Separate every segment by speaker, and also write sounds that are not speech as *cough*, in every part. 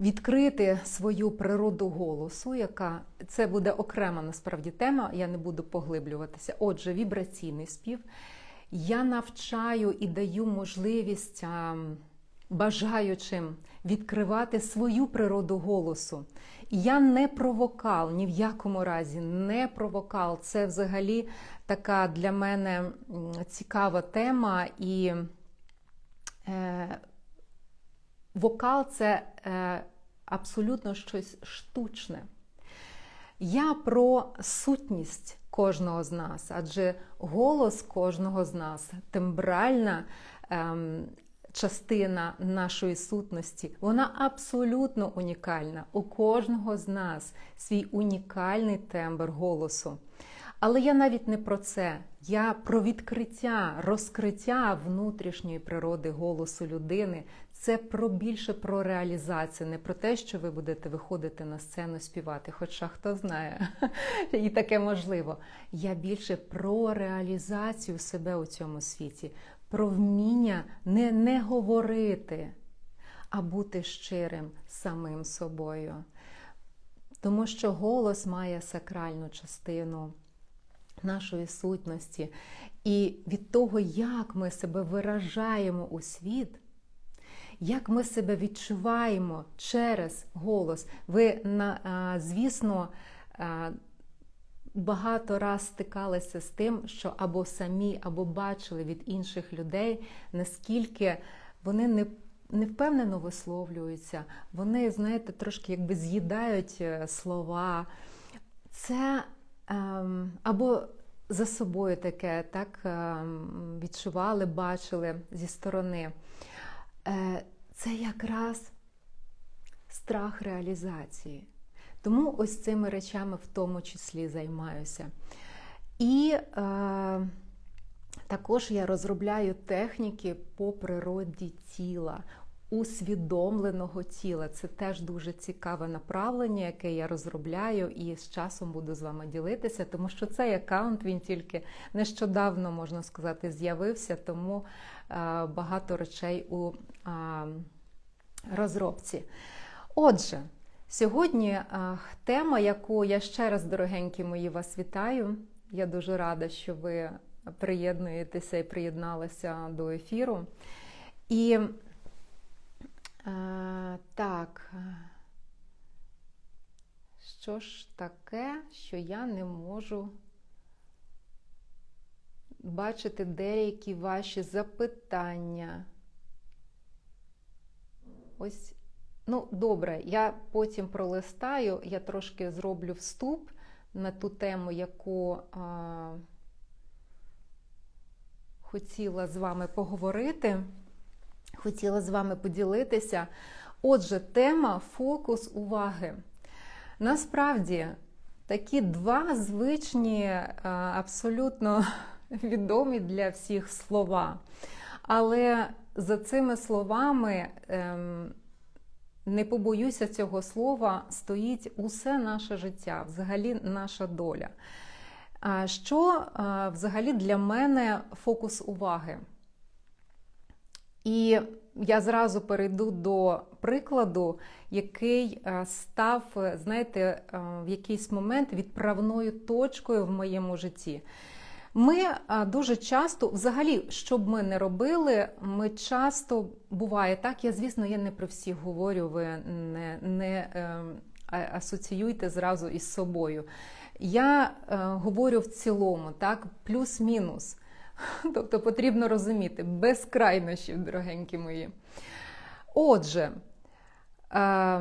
Speaker 1: відкрити свою природу голосу, яка це буде окрема насправді тема, я не буду поглиблюватися. Отже, вібраційний спів. Я навчаю і даю можливість бажаючим відкривати свою природу голосу. Я не про вокал, ні в якому разі, не про вокал. Це взагалі така для мене цікава тема. І е, вокал це е, абсолютно щось штучне. Я про сутність кожного з нас, адже голос кожного з нас, тембральна ем, частина нашої сутності, вона абсолютно унікальна. У кожного з нас свій унікальний тембр голосу. Але я навіть не про це. Я про відкриття, розкриття внутрішньої природи голосу людини. Це про більше про реалізацію, не про те, що ви будете виходити на сцену співати. Хоча хто знає, *laughs* і таке можливо. Я більше про реалізацію себе у цьому світі, про вміння не, не говорити, а бути щирим самим собою. Тому що голос має сакральну частину нашої сутності. І від того, як ми себе виражаємо у світ, як ми себе відчуваємо через голос. Ви, звісно, багато раз стикалися з тим, що або самі, або бачили від інших людей, наскільки вони не невпевнено висловлюються, вони, знаєте, трошки якби з'їдають е, слова. Це або за собою таке так ем, відчували, бачили зі сторони. Е, це якраз страх реалізації. Тому ось цими речами в тому числі займаюся. І е, також я розробляю техніки по природі тіла, усвідомленого тіла. Це теж дуже цікаве направлення, яке я розробляю, і з часом буду з вами ділитися, тому що цей аккаунт він тільки нещодавно, можна сказати, з'явився, тому е, багато речей у е, розробці. Отже, сьогодні е, тема, яку я ще раз, дорогенькі мої, вас вітаю. Я дуже рада, що ви приєднуєтеся і приєдналися до ефіру. І а, так, що ж таке, що я не можу бачити деякі ваші запитання? Ось, ну, добре, я потім пролистаю, я трошки зроблю вступ на ту тему, яку а, хотіла з вами поговорити хотіла з вами поділитися. Отже, тема фокус уваги. Насправді, такі два звичні, е, абсолютно *laughs* відомі для всіх слова. Але за цими словами, ем, не побоюся цього слова, стоїть усе наше життя, взагалі наша доля. Що е, взагалі для мене фокус уваги? І я зразу перейду до прикладу, який е, став, е, знаєте, е, в якийсь момент відправною точкою в моєму житті. Ми дуже часто, взагалі, що б ми не робили, ми часто буває так. Я, звісно, я не про всіх говорю, ви не не асоціюйте зразу із собою. Я говорю в цілому, так, плюс-мінус. *laughs* Тобто потрібно розуміти без крайнощів, дорогенькі мої. Отже, е,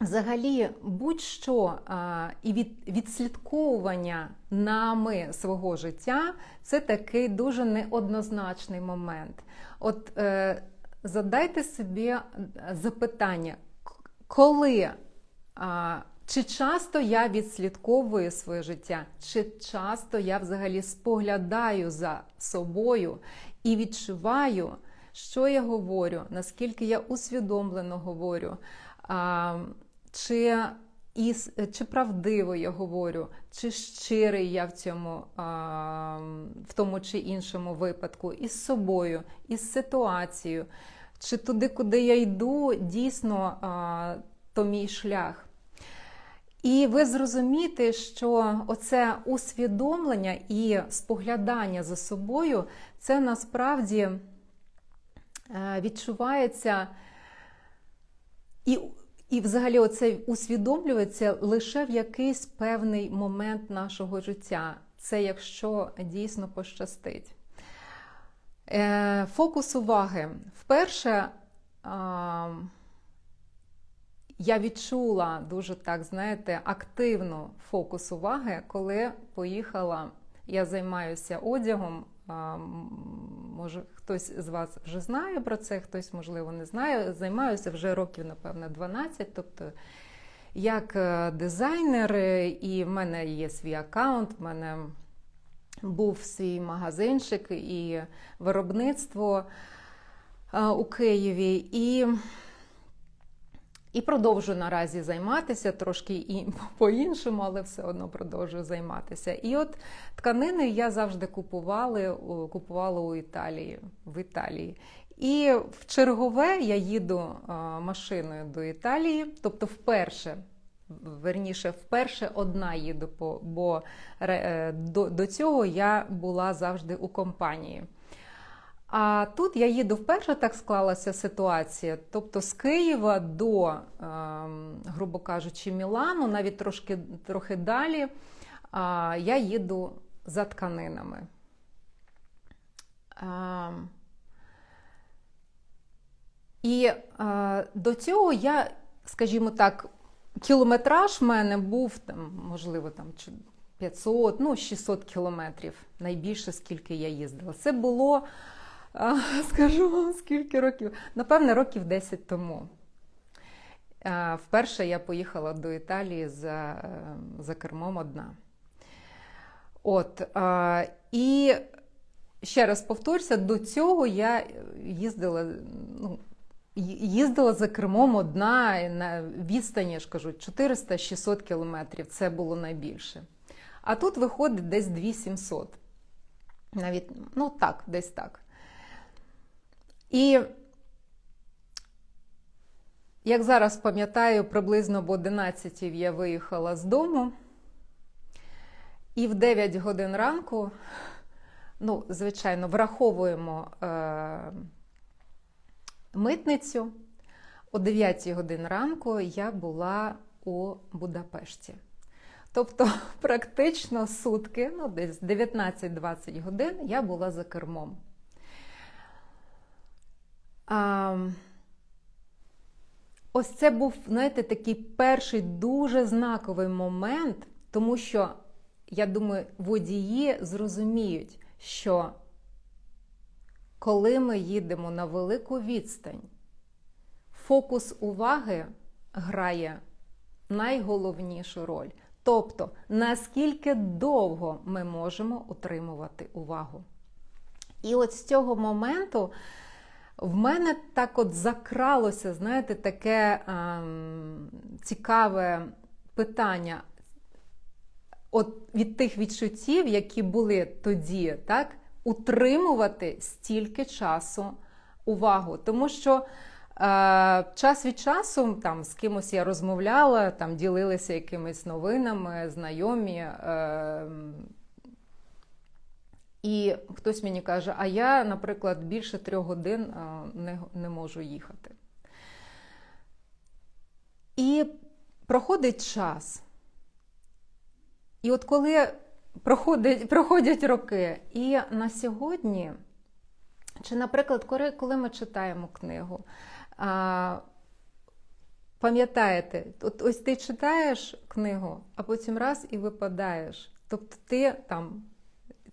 Speaker 1: взагалі, будь-що е, і від, відслідковування нами свого життя це такий дуже неоднозначний момент. От е, задайте собі запитання, коли. Е, чи часто я відслідковую своє життя, чи часто я взагалі споглядаю за собою і відчуваю, що я говорю, наскільки я усвідомлено говорю, а, чи і, чи правдиво я говорю, чи щирий я в цьому а, в тому чи іншому випадку, із собою, із ситуацією. чи туди, куди я йду, дійсно а, то мій шлях. І ви зрозумієте, що оце усвідомлення і споглядання за собою, це насправді е, відчувається і і взагалі оце усвідомлюється лише в якийсь певний момент нашого життя. Це якщо дійсно пощастить. Е, Фокус уваги. Вперше я відчула дуже так, знаєте, активно фокус уваги, коли поїхала. Я займаюся одягом. Може, хтось з вас вже знає про це, хтось, можливо, не знає. Займаюся вже років, напевно, 12. Тобто, як е, дизайнер, і в мене є свій аккаунт, в мене був свій магазинчик і виробництво у Києві. І і продовжую наразі займатися трошки і *laughs* по-іншому, але все одно продовжую займатися. І от тканини я завжди купувала, купувала у Італії в Італії. І в чергове я їду машиною до Італії, тобто вперше. Верніше, вперше одна їду, бо е, до цього я була завжди у компанії. А тут я їду вперше, так склалася ситуація. Тобто з Києва до, ем, грубо кажучи, Мілану, навіть трошки трохи далі, я їду за тканинами. Ем, і е, до цього я, скажімо так, кілометраж в мене був там, можливо, там 500, ну 600 кілометрів, найбільше скільки я їздила. Це було. *laughs* Скажу вам, скільки років. Напевне, років 10 тому. Вперше я поїхала до Італії за за кермом одна. От, І ще раз повторюся, до цього я їздила ну, їздила за кермом одна на відстані, я ж кажу, 400-600 кілометрів. Це було найбільше. А тут виходить десь 2700. Навіть, ну так, десь так. І, як зараз пам'ятаю, приблизно об 11 я виїхала з дому, і в 9 годин ранку, ну, звичайно, враховуємо е, митницю. О 9 годин ранку я була у Будапешті. Тобто, *laughs* практично сутки, ну, десь 19-20 годин я була за кермом. А, Ось це був, знаєте, такий перший дуже знаковий момент, тому що, я думаю, водії зрозуміють, що коли ми їдемо на велику відстань, фокус уваги грає найголовнішу роль. Тобто, наскільки довго ми можемо утримувати увагу. І от з цього моменту. В мене так от закралося, знаєте, таке ем, цікаве питання от від тих відчуттів, які були тоді, так, утримувати стільки часу увагу. Тому що е, час від часу там з кимось я розмовляла, там ділилися якимись новинами, знайомі. Е, і хтось мені каже, а я, наприклад, більше трьох годин не, не можу їхати. І проходить час. І от коли проходять, проходять роки, і на сьогодні, чи, наприклад, коли ми читаємо книгу, пам'ятаєте, от ось ти читаєш книгу, а потім раз і випадаєш. Тобто ти там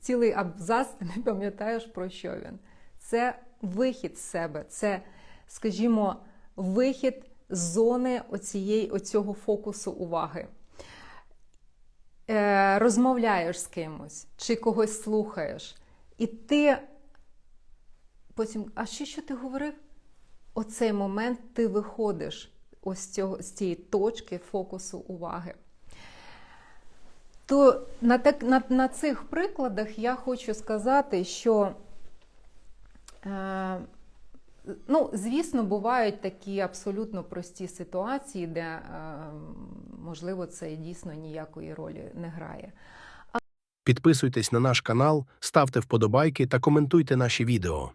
Speaker 1: цілий абзац, ти *laughs* не пам'ятаєш, про що він. Це вихід з себе, це, скажімо, вихід з зони оцієї, оцього фокусу уваги. Е, Розмовляєш з кимось, чи когось слухаєш, і ти потім, а ще що ти говорив? Оцей момент ти виходиш ось цього, з цієї точки фокусу уваги. То на так, на, на цих прикладах я хочу сказати, що е, Ну, звісно, бувають такі абсолютно прості ситуації, де, е, можливо, це дійсно ніякої ролі не грає.
Speaker 2: Підписуйтесь на наш канал, ставте вподобайки та коментуйте наші відео.